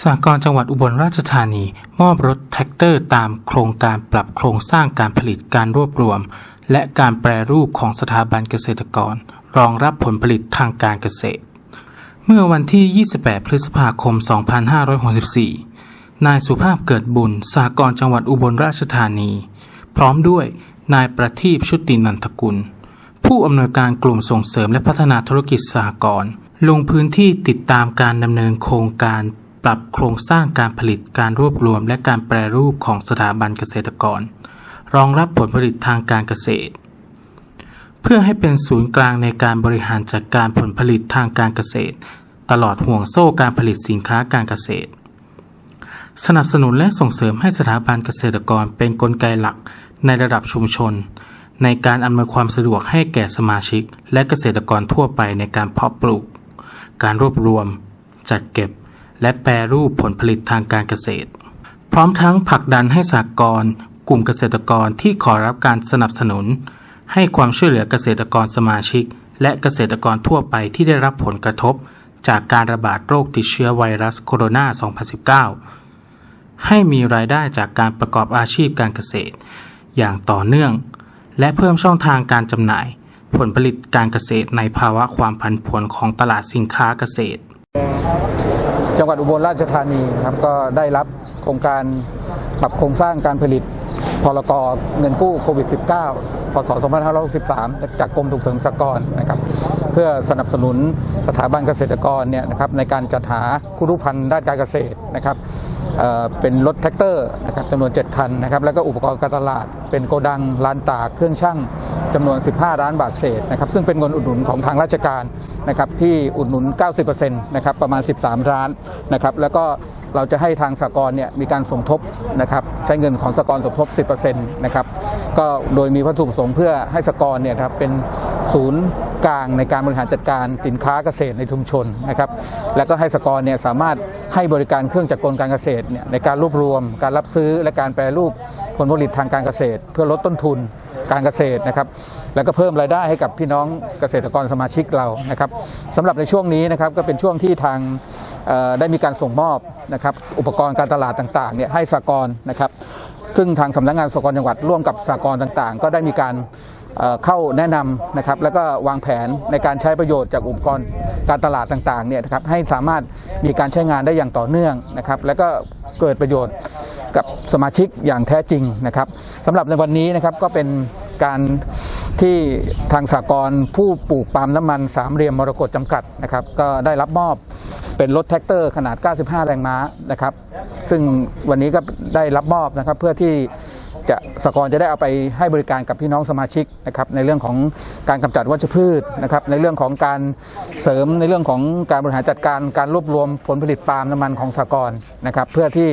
สหกรณ์จังหวัดอุบลราชธานี มอบรถแท็กเตอร์ตามโครงการปรับโครงสร้างการผลิตการรวบรวม และการแปรรูปของสถาบันเกษตรกร รองรับผลผลิตทางการเกษตร เมื่อวันที่ 28 พฤษภาคม 2564 นายสุภาพเกิดบุญสหกรณ์จังหวัดอุบลราชธานี พร้อมด้วยนายประทีปชุตินันทกุล ผู้อำนวยการกลุ่มส่งเสริมและพัฒนาธุรกิจสหกรณ์ลงพื้นที่ติดตามการดำเนินโครงการ ปรับโครงสร้างการผลิตการรวบรวมและการแปรรูปของสถาบันเกษตรกร รองรับผลผลิตทางการเกษตร เพื่อให้เป็นศูนย์กลางในการบริหารจัดการผลผลิตทางการเกษตร ตลอดห่วงโซ่การผลิตสินค้าการเกษตร สนับสนุนและส่งเสริมให้สถาบันเกษตรกรเป็นนกลไกหลักในระดับชุมชน ในการอำนวยความสะดวกให้แก่สมาชิก และเกษตรกรทั่วไปในการเพาะปลูก การรวบรวม จัดเก็บ และแปรรูปผลผลิตทางการเกษตร พร้อมทั้งผลักดันให้สากลกลุ่มเกษตรกรที่ขอรับการสนับสนุน ให้ความช่วยเหลือเกษตรกรสมาชิก และเกษตรกรทั่วไปที่ได้รับผลกระทบ จากการระบาดโรคติดเชื้อไวรัสโคโรนา 2019 ให้มีรายได้จากการประกอบอาชีพการเกษตร อย่างต่อเนื่อง และเพิ่มช่องทางการจำหน่าย ผลผลิตการเกษตรในภาวะความผันผวนของตลาดสินค้าเกษตร จังหวัดอุบลราชธานีครับก็ได้รับโครงการปรับโครงสร้างการผลิตพลกเงินกู้โควิด -19 พศ 2563 จากกรมส่งเสริมสหกรณ์นะครับ เพื่อสนับสนุนสถาบันเกษตรกรเนี่ยนะครับในการจัดหาคู่รูปพันธุ์ด้านการเกษตรนะครับเเป็นรถแท็กเตอร์นะครับจำนวน 7 คันนะครับ แล้วก็อุปกรณ์การตลาด เป็นโกดังลานตากเครื่องช่าง จำนวน 15 ล้านบาทเศษนะครับซึ่งเป็นเงินอุดหนุนของทางราชการนะครับที่อุดหนุน 90%นะครับประมาณ 13 ล้านนะครับแล้วก็เราจะให้ทางสหกรณ์เนี่ยมีการสมทบนะครับใช้เงินของสหกรณ์สมทบ 10%นะครับก็โดยมีวัตถุประสงค์เพื่อให้สหกรณ์เนี่ยครับเป็นศูนย์กลางในการบริหารจัดการสินค้าเกษตรในชุมชนนะครับแล้วก็ให้สหกรณ์เนี่ยสามารถให้บริการเครื่องจักรกลการเกษตรเนี่ยในการรวบรวม การรับซื้อและการแปรรูป ผลผลิตทางการเกษตร เพื่อลดต้นทุนการเกษตรนะครับ แล้วก็เพิ่มรายได้ให้กับพี่น้องเกษตรกรสมาชิกเรานะครับสำหรับในช่วงนี้นะครับก็เป็นช่วงที่ทางได้มีการส่งมอบนะครับอุปกรณ์การตลาดต่างๆเนี่ยให้สากลนะครับ ซึ่งทางสำนักงานสหกรณ์จังหวัดร่วมกับสากลต่างๆ ก็ได้มีการเอ่อเข้าแนะนำนะครับแล้วก็วางแผนในการใช้ประโยชน์จากอุปกรณ์การตลาดต่างๆเนี่ยนะครับให้สามารถมีการใช้งานได้อย่างต่อเนื่องนะครับแล้วก็เกิดประโยชน์ กับสมาชิกอย่างแท้จริงนะครับสำหรับในวันนี้นะครับก็เป็นการที่ทางสากลผู้ปลูกปาล์มน้ำมันสามเหลี่ยมมรกตจำกัดนะครับก็ได้รับมอบเป็นรถแท็กเตอร์ขนาด 95 แรงม้านะครับ ซึ่งวันนี้ก็ได้รับมอบนะครับเพื่อที่จะสกรจะได้เอาไปให้บริการกับพี่น้องสมาชิกนะครับในเรื่องของการกำจัดวัชพืชนะครับในเรื่องของการเสริมในเรื่องของการบริหารจัดการการรวบรวมผลผลิตปาล์มน้ำมันของสากรนะครับเพื่อที่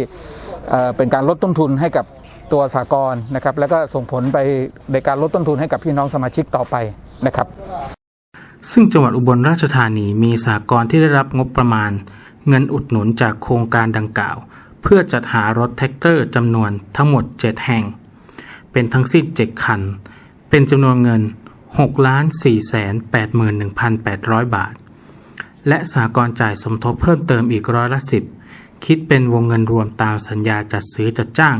เป็นการลดต้นทุนให้กับตัวสากรนะครับ แล้วก็ส่งผลไปในการลดต้นทุนให้กับพี่น้องสมาชิกต่อไปนะครับ ซึ่งจังหวัดอุบลราชธานีมีสหกรณ์ที่ได้รับงบประมาณ เงินอุดหนุนจากโครงการดังกล่าว เพื่อจัดหารถแท็กเตอร์จำนวนทั้งหมด 7 แห่ง เป็นทั้งสิ้น7คัน เป็นจำนวนเงิน 6 4 8 1 8 0 0 บาท และสหกรณ์จ่ายสมทบเพิ่มเติมอีกร้อยละสิบ คิดเป็นวงเงินรวมตามสัญญาจัดซื้อจัดจ้าง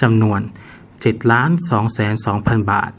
จำนวน 7 2 2 0 0 0 บาท